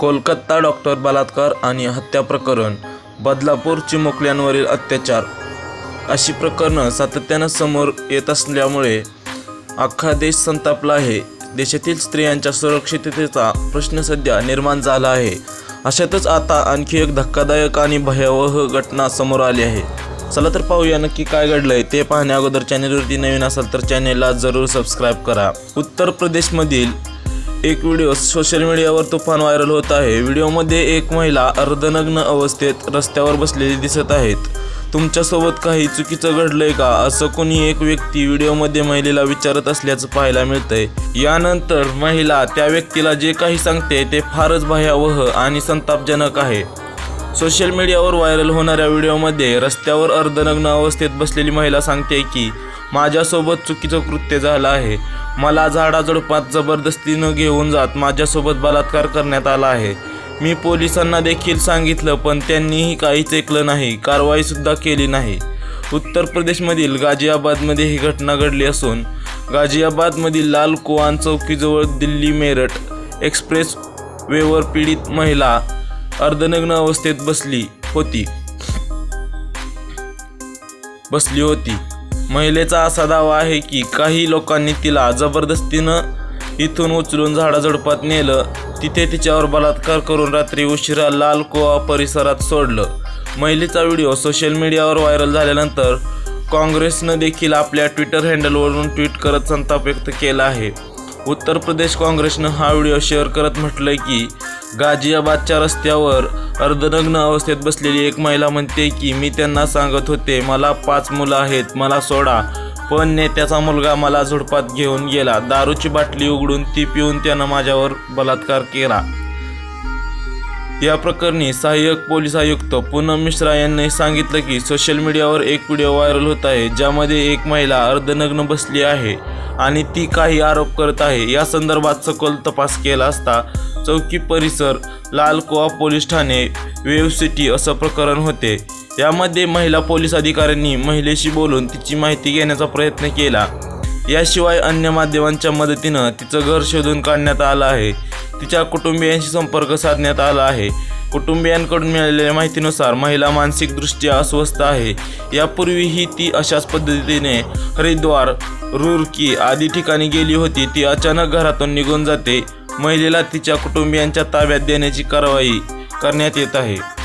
Kolkata doctor बलात्कार आणि हत्या प्रकरण बदलापूर चिमुकल्यांवरील अत्याचार. अशी प्रकरणं सातत्यानं समोर येत असल्यामुळे अख्खा देश संतापला आहे. देशातील स्त्रियांच्या सुरक्षिततेचा प्रश्न सध्या निर्माण झाला आहे. अशातच आता आणखी एक धक्कादायक आणि भयावह घटना समोर आली आहे. चला तर पाहूया नक्की काय घडलंय ते पाहण्या अगोदर चॅनेलवरती नवीन असाल तर चॅनेलला जरूर सबस्क्राईब करा. उत्तर प्रदेशमधील एक व्हिडिओ सोशल मीडियावर तुफान व्हायरल होत आहे. व्हिडिओमध्ये एक महिला अर्धनग्न अवस्थेत रस्त्यावर बसलेली दिसत आहेत. तुमच्यासोबत काही चुकीचं घडलंय का? असं कोणी एक व्यक्ती व्हिडिओमध्ये महिलेला विचारत असल्याचं पाहायला मिळतंय. यानंतर महिला त्या व्यक्तीला जे काही सांगते ते फारच भयावह आणि संतापजनक आहे. सोशल मीडियावर व्हायरल होणाऱ्या व्हिडिओमध्ये रस्त्यावर अर्धनग्न अवस्थेत बसलेली महिला सांगते की माझ्यासोबत चुकीचं कृत्य झालं आहे. मला झाडाझुडपात जबरदस्तीनं घेऊन जात माझ्यासोबत बलात्कार करण्यात आला आहे. मी पोलिसांना देखील सांगितलं पण त्यांनीही काहीच ऐकलं नाही कारवाईसुद्धा केली नाही. उत्तर प्रदेशमधील गाझियाबादमध्ये ही घटना घडली असून गाझियाबादमधील लाल कुवान चौकीजवळ दिल्ली मेरठ एक्सप्रेस वेवर पीडित महिला अर्धनग्न अवस्थेत बसली होती. बसली होती. महिलेचा असा दावा आहे की काही लोकांनी तिला जबरदस्तीनं इथून उचलून झाडाझुडपात नेलं. तिथे तिच्यावर बलात्कार करून रात्री उशिरा लाल कोआ परिसरात सोडलं. महिलेचा व्हिडिओ सोशल मीडियावर व्हायरल झाल्यानंतर काँग्रेसनं देखील आपल्या ट्विटर हँडलवरून ट्विट करत संताप व्यक्त केला आहे. उत्तर प्रदेश काँग्रेसनं हा व्हिडिओ शेअर करत म्हटलंय की गाझियाबादच्या रस्त्यावर अर्धनग्न अवस्थेत बसलेली एक महिला म्हणते की मी त्यांना सांगत होते मला पाच मुलं आहेत मला सोडा. पण नेत्याचा मुलगा मला झुडपात घेऊन गेला. दारूची बाटली उघडून ती पिऊन त्यानं माझ्यावर बलात्कार केला. या प्रकरणी सहाय्यक पोलीस आयुक्त पूनम मिश्रा यांनी सांगितलं की सोशल मीडियावर एक व्हिडिओ व्हायरल होत आहे ज्यामध्ये एक महिला अर्धनग्न बसली आहे. आणि ती काही आरोप करत आहे. या संदर्भात सखोल तपास केला असता चौकी परिसर लालकोवा पोलीस ठाणे वेव सिटी असं प्रकरण होते. यामध्ये महिला पोलीस अधिकाऱ्यांनी महिलेशी बोलून तिची माहिती घेण्याचा प्रयत्न केला. याशिवाय अन्य माध्यमांच्या मदतीनं तिचं घर शोधून काढण्यात आलं आहे. तिच्या कुटुंबियांशी संपर्क साधण्यात आला आहे. कुटुंबियांकडून मिळालेल्या माहितीनुसार महिला मानसिकदृष्ट्या अस्वस्थ आहे. यापूर्वीही ती अशाच पद्धतीने हरिद्वार रुरकी आदी ठिकाणी गेली होती. ती अचानक घरातून निघून जाते. महिलेला तिच्या कुटुंबियांच्या ताब्यात देण्याची कारवाई करण्यात येत आहे.